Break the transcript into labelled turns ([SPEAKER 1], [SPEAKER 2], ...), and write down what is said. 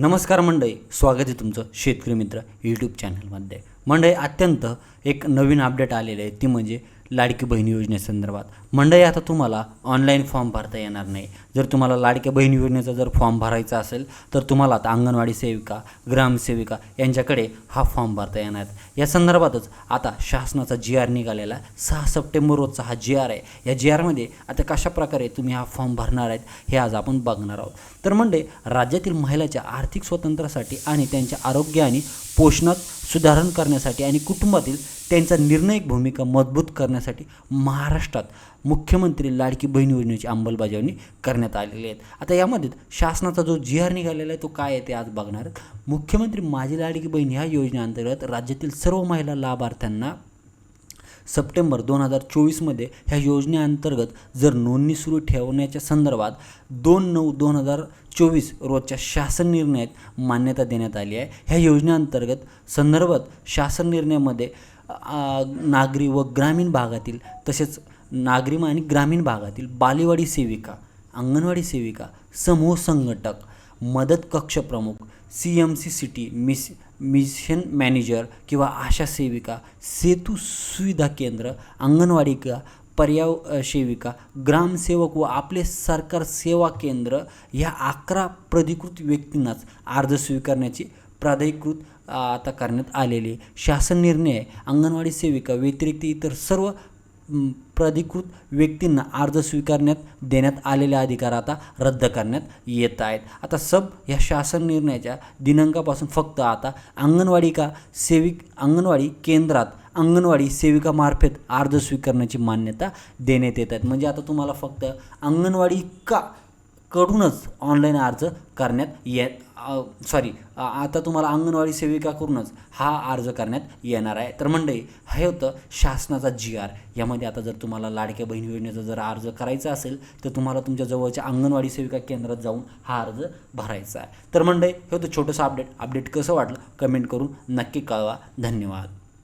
[SPEAKER 1] नमस्कार मंडळी स्वागत आहे तुमचं शेतकरी मित्र यूट्यूब चॅनलमध्ये मंडळी अत्यंत एक नवीन अपडेट आलेलं आहे. ती म्हणजे लाडकी बहीण योजनेसंदर्भात मंडळी आता तुम्हाला ऑनलाईन फॉर्म भरता येणार नाही. जर तुम्हाला लाडक्या बहीण योजनेचा जर फॉर्म भरायचा असेल तर तुम्हाला आता अंगणवाडी सेविका ग्रामसेविका यांच्याकडे हा फॉर्म भरता येणार. या संदर्भातच आता शासनाचा जी आर निघालेला आहे. सहा सप्टेंबर रोजचा हा जी आर आहे. या जी आरमध्ये आता कशा प्रकारे तुम्ही हा फॉर्म भरणार आहेत हे आज आपण बघणार आहोत. तर म्हणजे राज्यातील महिलाच्या आर्थिक स्वातंत्र्यासाठी आणि त्यांच्या आरोग्य आणि पोषणात सुधारण करण्यासाठी आणि कुटुंबातील त्यांचा निर्णायक भूमिका मजबूत करण्यासाठी महाराष्ट्रात मुख्यमंत्री लाडकी बहीण योजनेची अंमलबजावणी करण्यात आलेली आहेत आता यामध्ये शासनाचा जो जी आर निघालेला आहे तो काय आहे ते आज बघणार मुख्यमंत्री माझी लाडकी बहीण ह्या योजनेअंतर्गत राज्यातील सर्व महिला लाभार्थ्यांना सप्टेंबर दोन हजार चोवीसमध्ये ह्या योजनेअंतर्गत जर नोंदणी सुरू ठेवण्याच्या संदर्भात दोन नऊ दोन हजार चोवीस रोजच्या शासन निर्णयात मान्यता देण्यात आली आहे. ह्या योजनेअंतर्गत संदर्भात शासन निर्णयामध्ये नागरी व ग्रामीण भागातील तसेच नागरी आणि ग्रामीण भागातील बालेवाडी सेविका अंगणवाडी सेविका समूह संघटक मदत कक्ष प्रमुख सी एम सी सिटी मिस मिशन मॅनेजर किंवा आशा सेविका सेतू सुविधा केंद्र अंगणवाडिका पर्याव सेविका ग्रामसेवक व आपले सरकार सेवा केंद्र ह्या अकरा प्राधिकृत व्यक्तींनाच अर्ज स्वीकारण्याची प्राधिकृत आता करण्यात आलेले आहे. शासन निर्णय अंगणवाडी सेविका व्यतिरिक्त इतर सर्व प्राधिकृत व्यक्तींना अर्ज स्वीकारण्यात देण्यात आलेले अधिकार आता रद्द करण्यात येत आहेत आता सब या शासन निर्णयाच्या दिनांकापासून फक्त आता अंगणवाडी का सेविक अंगणवाडी केंद्रात अंगणवाडी सेविकामार्फत अर्ज स्वीकारण्याची मान्यता देण्यात येत आहेत म्हणजे आता तुम्हाला फक्त अंगणवाडी का कडूनच ऑनलाईन अर्ज करण्यात येत सॉरी आता तुम्हाला अंगणवाडी सेविकाकडूनच हा अर्ज करण्यात येणार आहे. तर मंडळी हे होतं शासनाचा जी आर. यामध्ये आता जर तुम्हाला लाडक्या बहीण योजनेचा जर अर्ज करायचा असेल तर तुम्हाला तुमच्या जवळच्या अंगणवाडी सेविका केंद्रात जाऊन हा अर्ज भरायचा आहे. तर मंडळी हे होतं छोटंसं अपडेट अपडेट कसं वाटलं? कमेंट करून नक्की कळवा. धन्यवाद.